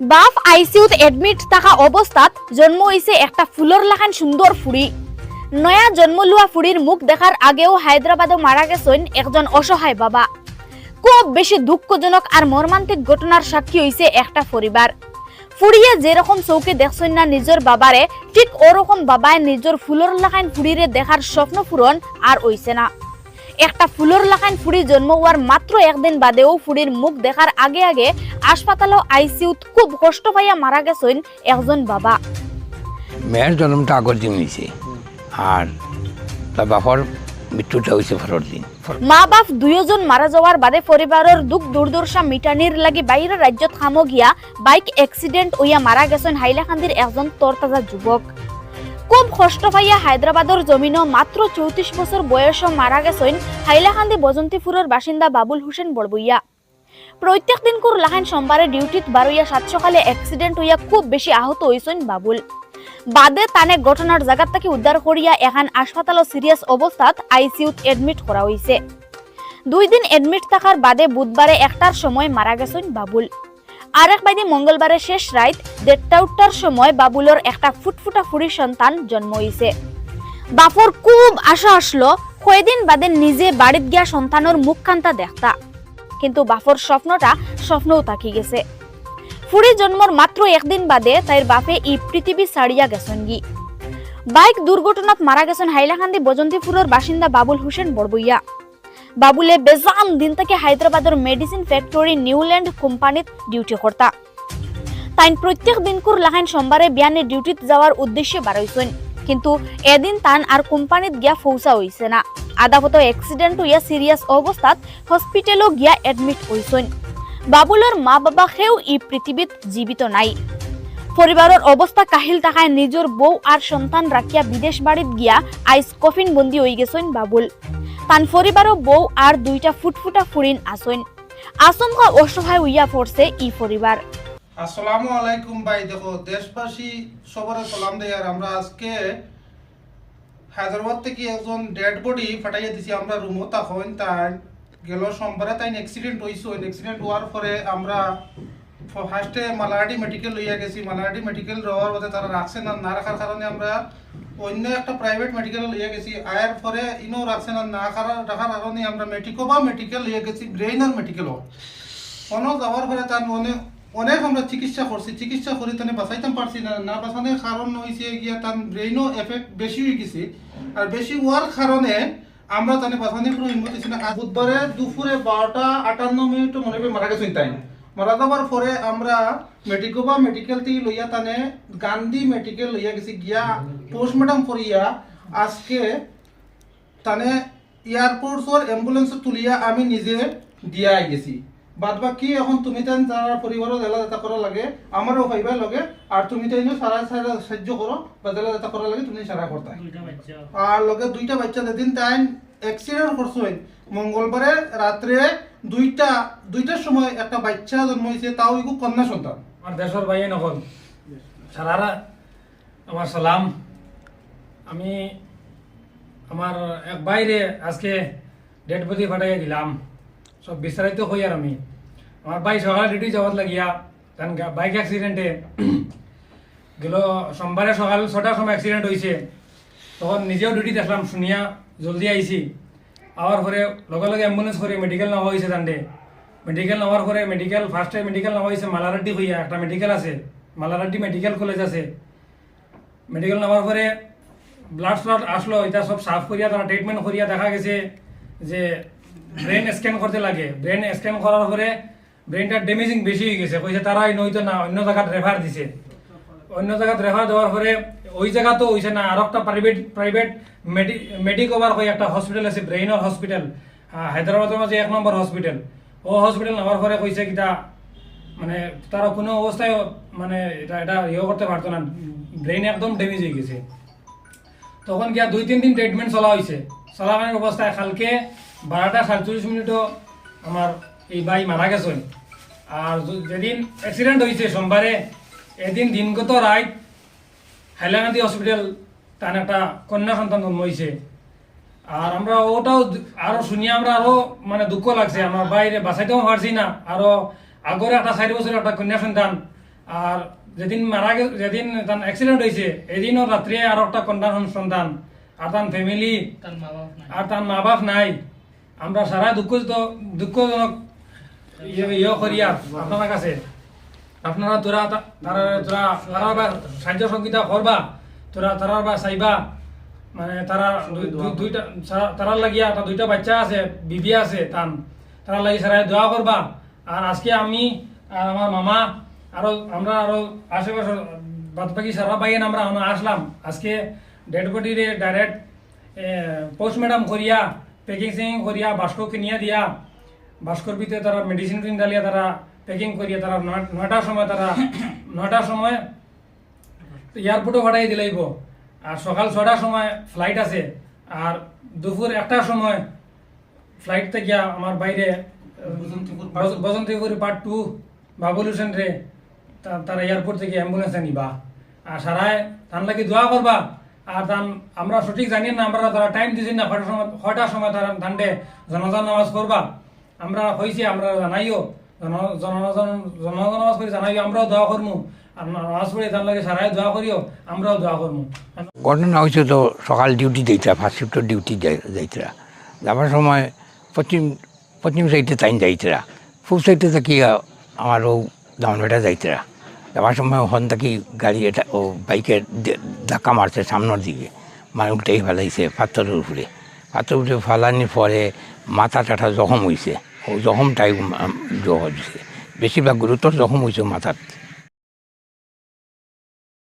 বাপ আইসিউত এডমিট থাকা অবস্থাত জন্ম হইছে একটা ফুলর লাখান সুন্দর ফুড়ি নয়া জন্ম লওয়া ফুড়ির মুখ দেখার আগেও হায়দ্রাবাদে মারা গেছেন একজন অসহায় বাবা। খুব বেশি দুঃখজনক আর মর্মান্তিক ঘটনার সাক্ষী হইছে একটা পরিবার ফুড়িয়ে যেরকম চৌকে দেখছেন না নিজের বাবারে ঠিক ওরকম বাবায় নিজের ফুলর লাখান ফুড়িরে দেখার স্বপ্ন পূরণ আর হইছে না। একটা ফুলর লাখান ফুড়ি জন্ম হওয়ার মাত্র একদিন বাদেও ফুড়ির মুখ দেখার আগে আগে হাসপাতালও আইসিউত খুব কষ্ট পাইয়া মারা গেছেন একজন বাবা। মেয়ের জন্মটা আগর দিন হয়েছে আর তার বাপর মৃত্যুটা হয়েছে পরের দিন। মা বাপ দুয়োজন মারা যাওয়ার বাদে পরিবারের দুঃখ দুর্দশা মিটানির লাগি বাইরে রাজ্যত খামো গিয়া বাইক অ্যাক্সিডেন্ট হইয়া মারা গেছেন হাইলাকান্দির একজন তরতাজা যুবক খুব কষ্ট পাইয়া হায়দ্রাবাদের জমিনও মাত্র চৌত্রিশ বছর বয়স মারা গেছেন হাইলাকান্দি বজন্তিপুরের বাসিন্দা বাবুল হোসেন বড়বইয়া প্রত্যেক দিন কুর লাহান সোমবারে ডিউটিত বারইয়া সাত সকালে অ্যাক্সিডেন্ট হইয়া খুব বেশি আহত হইছেন বাবুল। বাদে তানে ঘটনার জায়গা থেকে উদ্ধার করিয়া এখন হাসপাতাল সিরিয়াস অবস্থাত আইসিউত এডমিট করা হইছে দুই দিন এডমিট থাকার বাদে বুধবারে একটার সময় মারা গেছেন বাবুল। আরেক বাইদি মঙ্গলবারে শেষ রাত দেড়টা উঠটার সময় বাবুলর একটা ফুটফুটা ফুরি সন্তান জন্ম হইছে। বাপর খুব আশা আসলো, কয়দিন বাদে নিজে বাড়িত গিয়া সন্তানের মুখখান্তা দেখতা। কিন্তু বাপর স্বপ্নটা স্বপ্নও থাকি গেছে। ফুরি জন্মর মাত্র একদিন বাদে তাইর বাপে ই পৃথিবী ছাড়িয়া গেছেন গি। বাইক দুর্ঘটনাত মারা গেছেন হাইলাকান্দি বজন্তিপুরের বাসিন্দা বাবুল হোসেন বড়বইয়া। বাবুলে বেজান দিন থেকে হায়দ্রাবাদের মেডিসিন ফ্যাক্টরি নিউল্যান্ড কোম্পানিত ডিউটি করতা তাইন প্রত্যেক দিনকুর লাহাইন সোমবারে বিয়ানে ডিউটিত যাওয়ার উদ্দেশ্যে বারইছেন কিন্তু এদিন তান আর কোম্পানিত গিয়া ফৌসা হইছে না। আদাবত অ্যাক্সিডেন্ট হইয়া সিরিয়াস অবস্থাত হসপিটালও গিয়া এডমিট হইছেন বাবুলের মা বাবা সেও ই পৃথিবীত জীবিত নাই। পরিবারের অবস্থা কাহিল থাকায় নিজের বউ আর সন্তান রাখিয়া বিদেশ বাড়িত গিয়া আইস কফিন বন্দি হয়ে গেছেন বাবুল। তান পরিবারও বউ আর দুইটা ফুটফুটা ফুরিন আসইন। আচমকা অসহায় হইয়া পড়ছে ই পরিবার আসসালামু আলাইকুম ভাই, দেখো, দেশবাসী সবার সালাম দেয় আর আমরা আজকে হায়দ্রাবাদ থেকে একজন ডেড বডি ফাটাইয়া দিছি, আমরা রুমও তখন তাই। গেল সোমবারে তাই অ্যাক্সিডেন্ট হয়েছে অ্যাক্সিডেন্ট হওয়ার পরে আমরা ফার্স্টে মালাহাটি মেডিকেল লইয়া গেছি। মালাহাটি মেডিকেল রওয়ার পথে তারা রাখছে না না রাখার কারণে আমরা অন্য একটা প্রাইভেট মেডিকেল লইয়া গেছি। আয়ার পরে ইনো রাখছে না না রাখার কারণে আমরা মেডিকো বা মেডিকেল লইয়া গেছি ব্রেইনার মেডিকেলও কোনো যাওয়ার পরে তার অনেক অনেক আমরা চিকিৎসা করছি। চিকিৎসা করে তানে বাঁচাইতাম পারছি না। না বাঁচানোর কারণ হয়েছে গিয়া তার ব্রেইনও এফেক্ট বেশি হয়ে গেছে। আর বেশি হওয়ার কারণে আমরা তানে বাঁচানোর কোনো হিম্মত না। বুধবারে দুপুরে বারোটা আটান্ন মিনিট মনে মারা গেছেন তাই। মারা যাওয়ার পরে আমরা মেডিকো বা মেডিকেল থেকে লইয়া তানে গান্ধী মেডিকেল লইয়া গেছি গিয়া পোস্টমর্টম করিয়া আজকে তানে এয়ারপোর্টসর অ্যাম্বুলেন্স তুলিয়া আমি নিজে দিয়া গেছি। বাদ বাকি এখন তুমি তাই যারা পরিবারও জেলা যাতা করা লাগে আমারও ভাইবার লাগে আর তুমি তাই সারা সারা সাহায্য করো বা জেলা যাতা করা লাগে তুমি সারা করতে আর লগে দুইটা বাচ্চা যেদিন তাই অ্যাক্সিডেন্ট করছেন মঙ্গলবারে রাত্রে দুইটা দুইটার সময় একটা বাচ্চা জন্ম হয়েছে, তাও ইগু কন্যা সন্তান। আমার দেশের ভাই নকল। সারারা আমার সালাম আমি আমার এক বাইরে আজকে ডেড বডি ফাটাইয়া দিলাম। সব বিস্তারিত হই আর আমি। আমার ভাই সকালে ডিউটি যাওয়ার লাগিয়া। তান বাইক অ্যাক্সিডেন্টে গেল সোমবারে সকাল ছটার সময় অ্যাক্সিডেন্ট হয়েছে তখন নিজেও ডিউটি দেখলাম শুনিয়া জলদি আইছি আওয়ার পরে লগে লগে অ্যাম্বুলেন্স করে মেডিকেল নেওয়া হয়েছে তান্ডে। মেডিকেল নেওয়ার পরে মেডিকেল ফার্স্টে মেডিকেল নেওয়া হয়েছে মালারাড্ডি হইয়া, একটা মেডিকেল আছে। মালারাড্ডি মেডিকেল কলেজ আছে। মেডিকেল নেওয়ার পরে ব্লাড ফ্লাড আসলো, এটা সব সাফ করিয়া, তারা ট্রিটমেন্ট করিয়া দেখা গেছে যে ব্রেন স্ক্যান করতে লাগে। ব্রেন স্ক্যান করার পরে ব্রেনটা ড্যামেজিং বেশি হয়ে গেছে। কইছে তারাই নইতো না, অন্য জায়গাত রেফার দিছে। অন্য জায়গাত রেফার দেওয়ার পরে ওই জায়গা তো হইছে না আর একটা প্রাইভেট প্রাইভেট মেডিকোভার কই একটা হসপিটাল আছে ব্রেইনের হসপিটাল হায়দ্রাবাদের মাঝে এক নম্বর হসপিটাল ও হসপিটাল নেওয়ার পরে কইছে কিটা মানে তারা কোনো অবস্থায় মানে এটা এটা ইয়ে করতে পারতো না ব্রেইন একদম ড্যামেজ হয়ে গেছে। তখন গিয়া দুই, তিন দিন ট্রিটমেন্ট চলা হয়েছে চলাকালীন অবস্থায় কালকে বারোটা সাতচল্লিশ মিনিটও আমার এই বাই মারা গেছেন আর যেদিন অ্যাক্সিডেন্ট হয়েছে সোমবারে এদিন দিনগত রাত হাইলাকান্দি হসপিটাল তার একটা কন্যা সন্তান জন্ম হয়েছে আর আমরা ওটাও আরও শুনিয়ে আমরা আরও মানে দুঃখ লাগছে আমার বাইরে বাঁচাইতেও পারছি না। আরও আগরে একটা চারি বছর একটা কন্যা সন্তান আর যেদিন মারা গে যেদিন তার অ্যাক্সিডেন্ট হয়েছে এদিনও রাত্রে আর একটা কন্যান সন্তান আর তার ফ্যামিলি আর তার মা বাপ নাই। আমরা সারা দুঃখিত দুঃখজনক ইয়ে ইয়ে করিয়া আপনার কাছে। আপনারা তোরা তা- তারা তোরা তারা বা সাহায্য সহযোগিতা করবা তোরা তারা বা চাইবা। মানে তারা দুই- দুই- দুইটা তারার লাগিয়া তার দুইটা বাচ্চা আছে বিবি আছে তান। তারা লাগি সারাই দোয়া করবা আর আজকে আমি আর আমার মামা আরও আমরা আরও আশেপাশে বাদ বাকি সারা বাইন আমরা আমরা আসলাম। আজকে ডেড বডিরে ডাইরেক্ট পোস্টমর্টম করিয়া প্যাকিং করিয়া বাস্ক কিনিয়া দিয়া। ভাস্কর ভিতরে তারা মেডিসিন টিন ডালিয়া তারা প্যাকিং করিয়া তারা নয়- নয়টার সময় তারা নয়টার সময় এয়ারপোর্টও পাঠাই দিলাইব আর সকাল ছটার সময় ফ্লাইট আছে আর দুপুর একটার সময় ফ্লাইট থেকে আমার বাইরে বসন্তীপুর পার্ট টু বাবুল হোসেন রে তারা এয়ারপোর্ট থেকে অ্যাম্বুলেন্সে নিবা। আর সারায় তান লাগি দোয়া করবা। আর তান আমরা সঠিক জানি না আমরা তারা টাইম দিছি না কয়টার সময় কয়টার সময় তারা ধানডে জনজান নামাজ করবা আমরা হয়েছে আমরা জানাইও। জন- জনজন জনজান নামাজ করে জানাইও আমরাও দোয়া আমরাও ঘটনা হয়েছে তো সকাল ডিউটি যাইতরা ফার্স্ট শিফটের ডিউটি যাইতরা যাবার সময় পশ্চিম পশ্চিম সাইডে তাইন যাইতরা পূব সাইডে থাকি আমার ও দামনবেটা যাইতরা যাবার সময় ওখান থাকি গাড়ি এটা ও বাইকের ধাক্কা মারছে সামনের দিকে। মানে উল্টেই ফেলাইছে পাথরের উপরে। পাথর উপরে ফেলানির পরে মাথা টাঠা জখম হয়েছে ও জখমটাই জখম হয়েছে বেশিরভাগ গুরুতর জখম হয়েছে মাথার